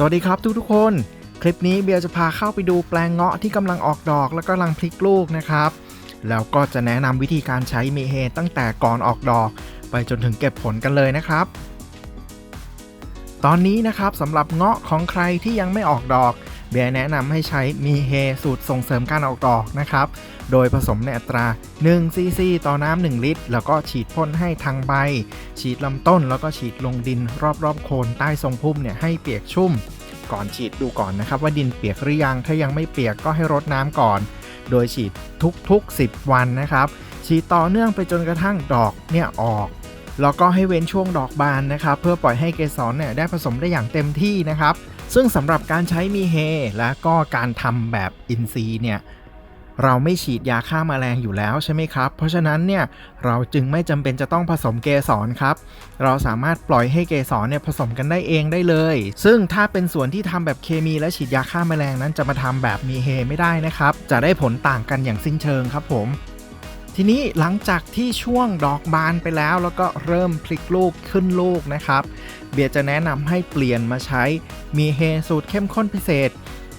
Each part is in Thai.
สวัสดีครับทุกทุกคน คลิปนี้เบียร์จะพาเข้าไปดูแปลงเงาะที่กำลังออกดอกและก็กำลังพลิกลูกนะครับ แล้วก็จะแนะนำวิธีการใช้เมเฮตั้งแต่ก่อนออกดอก ไปจนถึงเก็บผลกันเลยนะครับ ตอนนี้นะครับสำหรับเงาะของใครที่ยังไม่ออกดอก เบียร์แนะนำให้ใช้มีเฮสูตรส่งเสริมการออกดอกนะครับ โดยผสมในอัตรา1ซีซีต่อน้ำ1ลิตร แล้วก็ฉีดพ่นให้ทางใบ ฉีดลำต้นแล้วก็ฉีดลงดินรอบๆโคนใต้ทรงพุ่มเนี่ยให้เปียกชุ่ม ก่อนฉีดดูก่อนนะครับ ว่าดินเปียกหรือยัง ถ้ายังไม่เปียกก็ให้รดน้ำก่อน โดยฉีดทุกๆ 10 วันนะครับ ฉีดต่อเนื่องไปจนกระทั่งดอกเนี่ยออก แล้วก็ให้เว้นช่วงดอกบานนะครับ เพื่อปล่อยให้เกสรเนี่ยได้ผสมได้อย่างเต็มที่นะครับ ซึ่งสำหรับการใช้มีเฮ และก็การทำแบบอินทรีเนี่ยเราไม่ฉีดยาฆ่ามาแมลงอยู่แล้วใช่ไหมครับ เพราะฉะนั้นเนี่ยเราจึงไม่จำเป็นจะต้องผสมเกสรครับ เราสามารถปล่อยให้เกสรเนี่ยผสมกันได้เองได้เลย ซึ่งถ้าเป็นส่วนที่ทำแบบเคมีและฉีดยาฆ่าแมลงนั้นจะมาทำแบบมีเฮไม่ได้นะครับ จะได้ผลต่างกันอย่างสิ้นเชิงครับผม ทีนี้หลังจากที่ช่วงดอกบานไปแล้ว แล้วก็เริ่มพลิกลูกขึ้นลูกนะครับ เบียร์จะแนะนำให้เปลี่ยนมาใช้มีเฮสูตรเข้มข้นพิเศษ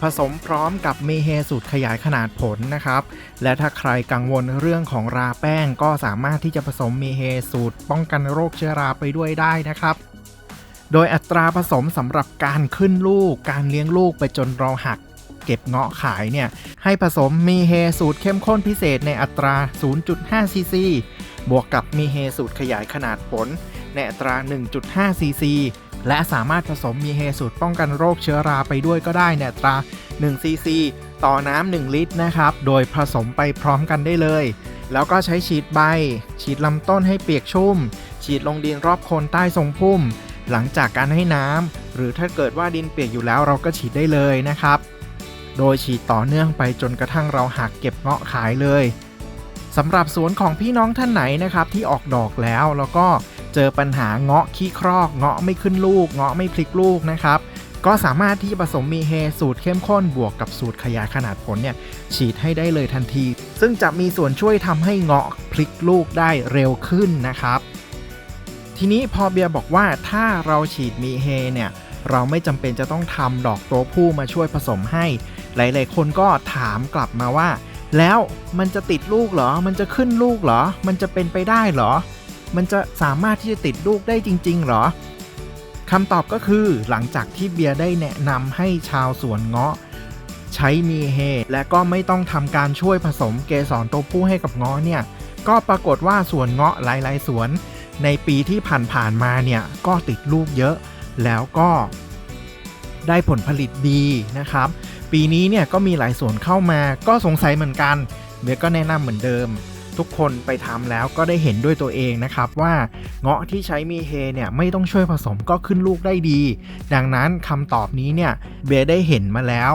ผสมพร้อมกับมีเฮสูตรขยายขนาดผลนะครับ และถ้าใครกังวลเรื่องของราแป้ง ก็สามารถที่จะผสมมีเฮสูตรป้องกันโรคเชื้อราไปด้วยได้นะครับโดยอัตราผสมสำหรับการขึ้นลูก การเลี้ยงลูกไปจนเราหัก เก็บเงาะขายเนี่ย ให้ผสมมีเฮสูตรเข้มข้นพิเศษในอัตรา 0.5 ซีซี บวกกับมีเฮสูตรขยายขนาดผล ในอัตรา 1.5 ซีซี และสามารถผสมมีเฮสูตรป้องกันโรคเชื้อราไปด้วยก็ได้ในอัตรา 1 ซีซี ต่อน้ำ 1 ลิตรนะครับ โดยผสมไปพร้อมกันได้เลย แล้วก็ใช้ฉีดใบ ฉีดลำต้นให้เปียกชุ่ม ฉีดลงดินรอบโคนใต้ทรงพุ่มหลังจากการให้น้ำหรือถ้าเกิดว่าดินเปียกอยู่แล้วเราก็ฉีดได้เลยนะครับ โดยฉีดต่อเนื่องไปจนกระทั่งเราหักเก็บเงาะขายเลยสำหรับสวนของพี่น้องท่านไหนนะครับที่ออกดอกแล้วแล้วก็เจอปัญหาเงาะขี้ครอกเงาะไม่ขึ้นลูก เงาะไม่พลิกลูกนะครับก็สามารถที่ผสมมีเฮสูตรเข้มข้นบวกกับสูตรขยายขนาดผลเนี่ยฉีดให้ได้เลยทันที ซึ่งจะมีส่วนช่วยทำให้เงาะพลิกลูกได้เร็วขึ้นนะครับ ทีนี้พอเบียร์บอกว่าถ้าเราฉีดมีเฮเนี่ยเราไม่จำเป็นจะต้องทำดอกตัวผู้มาช่วยผสมให้ หลาย ๆ คนก็ถามกลับมาว่า แล้วมันจะติดลูกเหรอ มันจะขึ้นลูกเหรอ มันจะเป็นไปได้เหรอ มันจะสามารถที่จะติดลูกได้จริง ๆ เหรอคำตอบก็คือหลังจากที่เบียร์ได้แนะนำให้ชาวสวนเงาะ ใช้มีเฮและก็ไม่ต้องทำการช่วยผสมเกสรตัวผู้ให้กับเงาะเนี่ย ก็ปรากฏว่าสวนเงาะหลาย ๆ สวน ในปีที่ผ่านๆมาเนี่ยก็ติดลูกเยอะ แล้วก็ ได้ผลผลิตดีนะครับ ปีนี้เนี่ยก็มีหลายสวนเข้ามาก็สงสัยเหมือนกันเบียร์ก็แนะนำเหมือนเดิม ทุกคนไปทำแล้วก็ได้เห็นด้วยตัวเองนะครับว่าเงาะที่ใช้มีเฮเนี่ยไม่ต้องช่วยผสมก็ขึ้นลูกได้ดี ดังนั้นคำตอบนี้เนี่ยเบียร์ได้เห็นมาแล้ว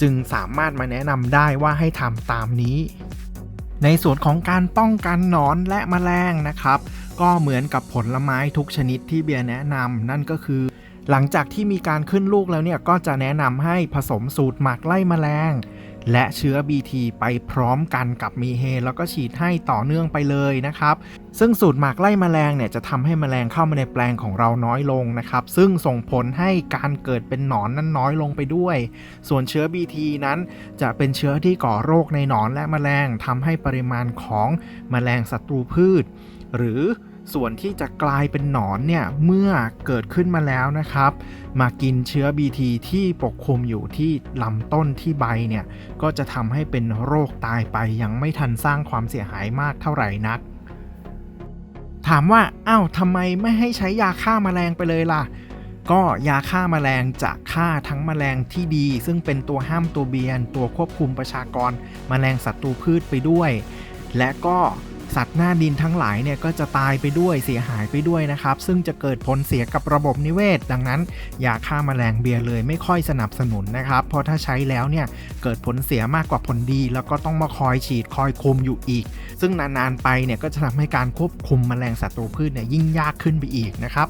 จึงสามารถมาแนะนำได้ว่าให้ทำตามนี้ในส่วนของการป้องกันหนอนและแมลงนะครับ ก็เหมือนกับผลไม้ทุกชนิดที่เบียร์แนะนำนั่นก็คือ หลังจากที่มีการขึ้นลูกแล้วเนี่ยก็จะแนะนำให้ผสมสูตรหมักไล่แมลง และเชื้อ BT ไปพร้อมกันกับมีเฮแล้วก็ฉีดให้ต่อเนื่องไปเลยนะครับซึ่งสูตรหมักไล่แมลงเนี่ยจะทำให้แมลงเข้ามาในแปลงของเราน้อยลงนะครับ ซึ่งส่งผลให้การเกิดเป็นหนอนนั้นน้อยลงไปด้วย ส่วนเชื้อ BT นั้นจะเป็นเชื้อที่ก่อโรคในหนอนและแมลงทำให้ปริมาณของแมลงศัตรูพืช หรือ ส่วนที่จะกลายเป็นหนอนเนี่ยเมื่อเกิดขึ้นมาแล้วนะครับ มากินเชื้อ BT ที่ปกคลุมอยู่ที่ลำต้นที่ใบเนี่ยก็จะทำให้เป็นโรคตายไปยังไม่ทันสร้างความเสียหายมากเท่าไหร่นัก ถามว่าอ้าวทำไมไม่ให้ใช้ยาฆ่ามาแมลงไปเลยล่ะ ก็ยาฆ่ามาแมลงจะฆ่าทั้งแมลงที่ดี ซึ่งเป็นตัวห้ามตัวเบียน ตัวควบคุมประชากรแมลงศัตรูพืชไปด้วย และก็ สัตว์หน้าดินทั้งหลายเนี่ยก็จะตายไปด้วยเสียหายไปด้วยนะครับ ซึ่งจะเกิดผลเสียกับระบบนิเวศ ดังนั้นยาฆ่ามาแมลงเบียร์เลยไม่ค่อยสนับสนุนนะครับ เพราะถ้าใช้แล้วเนี่ยเกิดผลเสียมากกว่าผลดี แล้วก็ต้องมาคอยฉีดคอยคุมอยู่อีก ซึ่งนานๆไปเนี่ยก็จะทำให้การควบคุมแมลงศัตรูพืชเนี่ยยิ่งยากขึ้นไปอีกนะครับ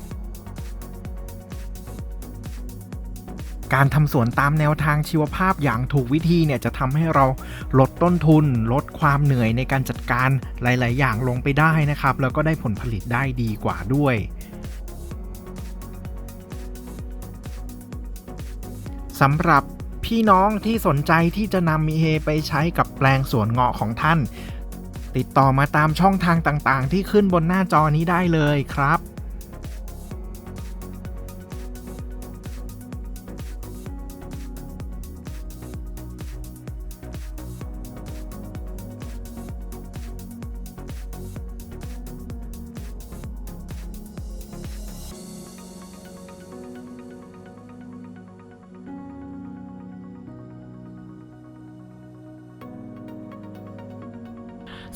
การทำสวนตามแนวทางชีวภาพอย่างถูกวิธีเนี่ยจะทำให้เราลดต้นทุน ลดความเหนื่อยในการจัดการหลาย ๆ อย่างลงไปได้นะครับ แล้วก็ได้ผลผลิตได้ดีกว่าด้วยสำหรับพี่น้องที่สนใจที่จะนำมีเฮไปใช้กับแปลงสวนเงาะของท่าน ติดต่อมาตามช่องทางต่าง ๆ ที่ขึ้นบนหน้าจอนี้ได้เลยครับ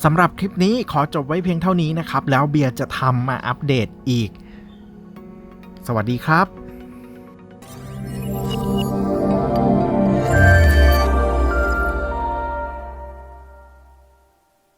สำหรับคลิปนี้ขอจบไว้เพียงเท่านี้นะครับ แล้วเบียร์จะทำมาอัปเดตอีก สวัสดีครับ